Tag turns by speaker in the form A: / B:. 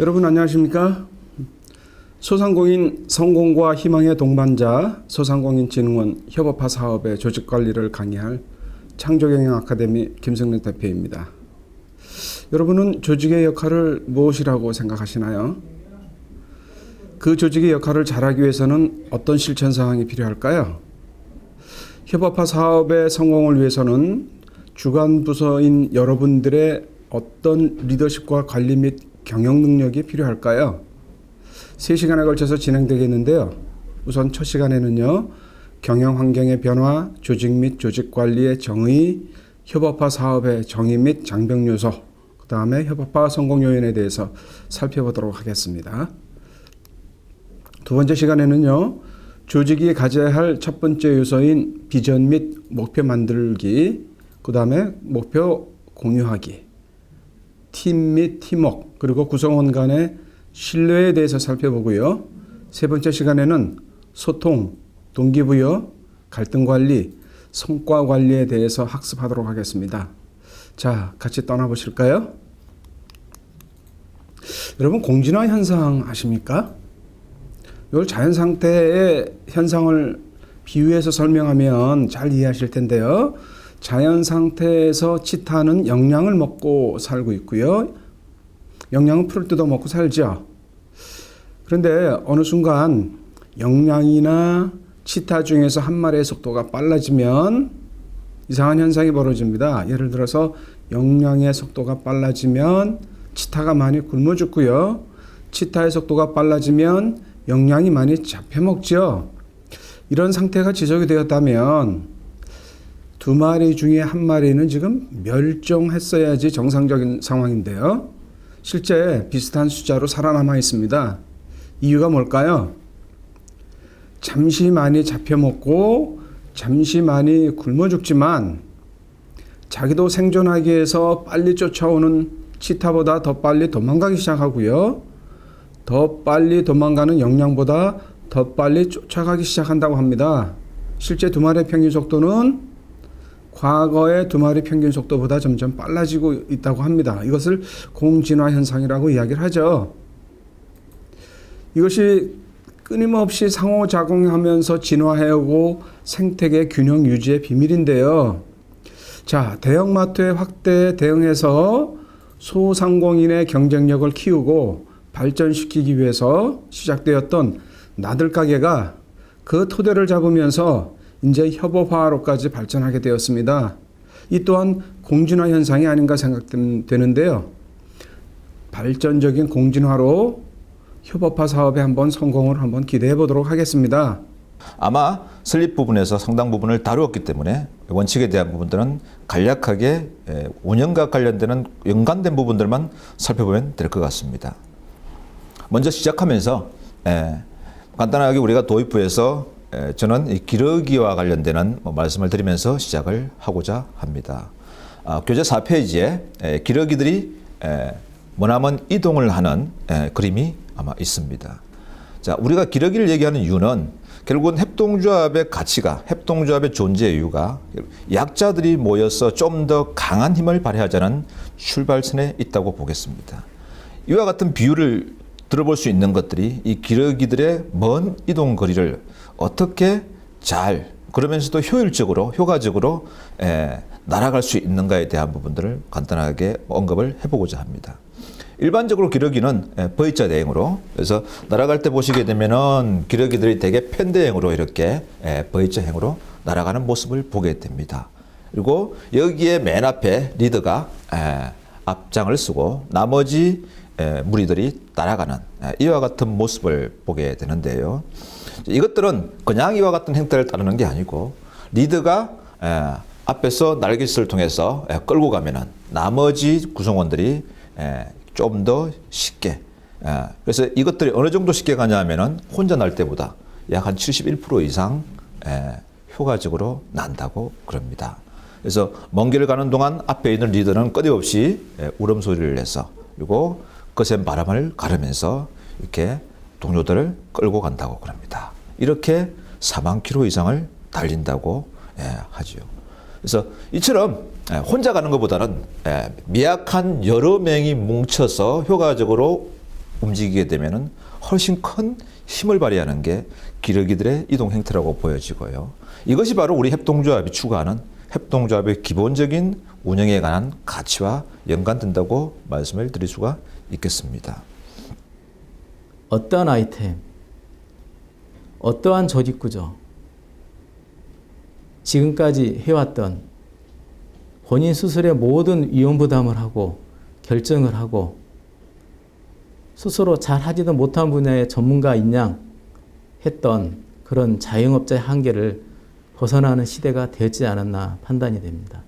A: 여러분 안녕하십니까? 소상공인 성공과 희망의 동반자 소상공인진흥원 협업화 사업의 조직 관리를 강의할 창조경영 아카데미 김성래 대표입니다. 여러분은 조직의 역할을 무엇이라고 생각하시나요? 그 조직의 역할을 잘하기 위해서는 어떤 실천 사항이 필요할까요? 협업화 사업의 성공을 위해서는 주간 부서인 여러분들의 어떤 리더십과 관리 및 경영 능력이 필요할까요? 3시간에 걸쳐서 진행되겠는데요. 우선 첫 시간에는요. 경영 환경의 변화, 조직 및 조직 관리의 정의, 협업화 사업의 정의 및 장벽 요소, 그 다음에 협업화 성공 요인에 대해서 살펴보도록 하겠습니다. 두 번째 시간에는요. 조직이 가져야 할 첫 번째 요소인 비전 및 목표 만들기, 그 다음에 목표 공유하기, 팀 및 팀워크, 그리고 구성원 간의 신뢰에 대해서 살펴보고요. 세 번째 시간에는 소통, 동기부여, 갈등 관리, 성과 관리에 대해서 학습하도록 하겠습니다. 자, 같이 떠나보실까요? 여러분, 공진화 현상 아십니까? 이걸 자연 상태의 현상을 비유해서 설명하면 잘 이해하실 텐데요. 자연 상태에서 치타는 영양을 먹고 살고 있고요. 영양은 풀을 뜯어 먹고 살죠. 그런데 어느 순간 영양이나 치타 중에서 한 마리의 속도가 빨라지면 이상한 현상이 벌어집니다. 예를 들어서 영양의 속도가 빨라지면 치타가 많이 굶어 죽고요. 치타의 속도가 빨라지면 영양이 많이 잡혀 먹죠. 이런 상태가 지속이 되었다면 두 마리 중에 한 마리는 지금 멸종했어야지 정상적인 상황인데요. 실제 비슷한 숫자로 살아남아 있습니다. 이유가 뭘까요? 잠시 많이 잡혀 먹고 잠시 많이 굶어 죽지만 자기도 생존하기 위해서 빨리 쫓아오는 치타보다 더 빨리 도망가기 시작하고요. 더 빨리 도망가는 영양보다 더 빨리 쫓아가기 시작한다고 합니다. 실제 두 마리의 평균 속도는 과거의 두 마리 평균 속도보다 점점 빨라지고 있다고 합니다. 이것을 공진화 현상이라고 이야기를 하죠. 이것이 끊임없이 상호작용하면서 진화해오고 생태계 균형 유지의 비밀인데요. 자, 대형마트의 확대에 대응해서 소상공인의 경쟁력을 키우고 발전시키기 위해서 시작되었던 나들 가게가 그 토대를 잡으면서 이제 협업화로까지 발전하게 되었습니다. 이 또한 공진화 현상이 아닌가 생각되는데요. 발전적인 공진화로 협업화 사업에 한번 성공을 한번 기대해 보도록 하겠습니다.
B: 아마 설립 부분에서 상당 부분을 다루었기 때문에 원칙에 대한 부분들은 간략하게 에, 운영과 관련되는 연관된 부분들만 살펴보면 될 것 같습니다. 먼저 시작하면서 에, 간단하게 우리가 도입부에서 에, 저는 이 기러기와 관련되는 뭐 말씀을 드리면서 시작을 하고자 합니다. 아, 교재 4페이지에 에, 기러기들이 에, 머나먼 이동을 하는 에, 그림이 아마 있습니다. 자, 우리가 기러기를 얘기하는 이유는 결국은 협동조합의 가치가, 협동조합의 존재 이유가 약자들이 모여서 좀 더 강한 힘을 발휘하자는 출발선에 있다고 보겠습니다. 이와 같은 비유를 들어볼 수 있는 것들이 이 기러기들의 먼 이동 거리를 어떻게 잘 그러면서도 효율적으로 효과적으로 에, 날아갈 수 있는가에 대한 부분들을 간단하게 언급을 해보고자 합니다. 일반적으로 기러기는 에, V자 대행으로 그래서 날아갈 때 보시게 되면은 기러기들이 대개 편대행으로 이렇게 에, V자 행으로 날아가는 모습을 보게 됩니다. 그리고 여기에 맨 앞에 리더가 에, 앞장을 쓰고 나머지 에, 무리들이 에, 이와 같은 모습을 보게 되는데요. 이것들은 그냥 이와 같은 행태를 따르는 게 아니고 리더가 에, 앞에서 날개짓을 통해서 에, 끌고 가면은 나머지 구성원들이 좀 더 쉽게 에, 그래서 이것들이 어느 정도 쉽게 가냐 하면은 혼자 날 때보다 약 한 71% 이상 에, 효과적으로 난다고 그럽니다. 그래서 먼 길을 가는 동안 앞에 있는 리더는 끊임없이 에, 울음소리를 내서 그리고 거센 바람을 가르면서 이렇게 동료들을 끌고 간다고 그럽니다. 이렇게 4만 킬로 이상을 달린다고 예, 하지요. 그래서 이처럼 예, 혼자 가는 것보다는 예, 미약한 여러 명이 뭉쳐서 효과적으로 움직이게 되면은 훨씬 큰 힘을 발휘하는 게 기러기들의 이동 행태라고 보여지고요. 이것이 바로 우리 협동조합이 추구하는 협동조합의 기본적인 운영에 관한 가치와 연관된다고 말씀을 드릴 수가 있겠습니다.
C: 어떠한 아이템, 어떠한 조직 구조, 지금까지 해왔던 본인 스스로의 모든 위험 부담을 하고 결정을 하고 스스로 잘 하지도 못한 분야의 전문가인 양 했던 그런 자영업자의 한계를 벗어나는 시대가 되지 않았나 판단이 됩니다.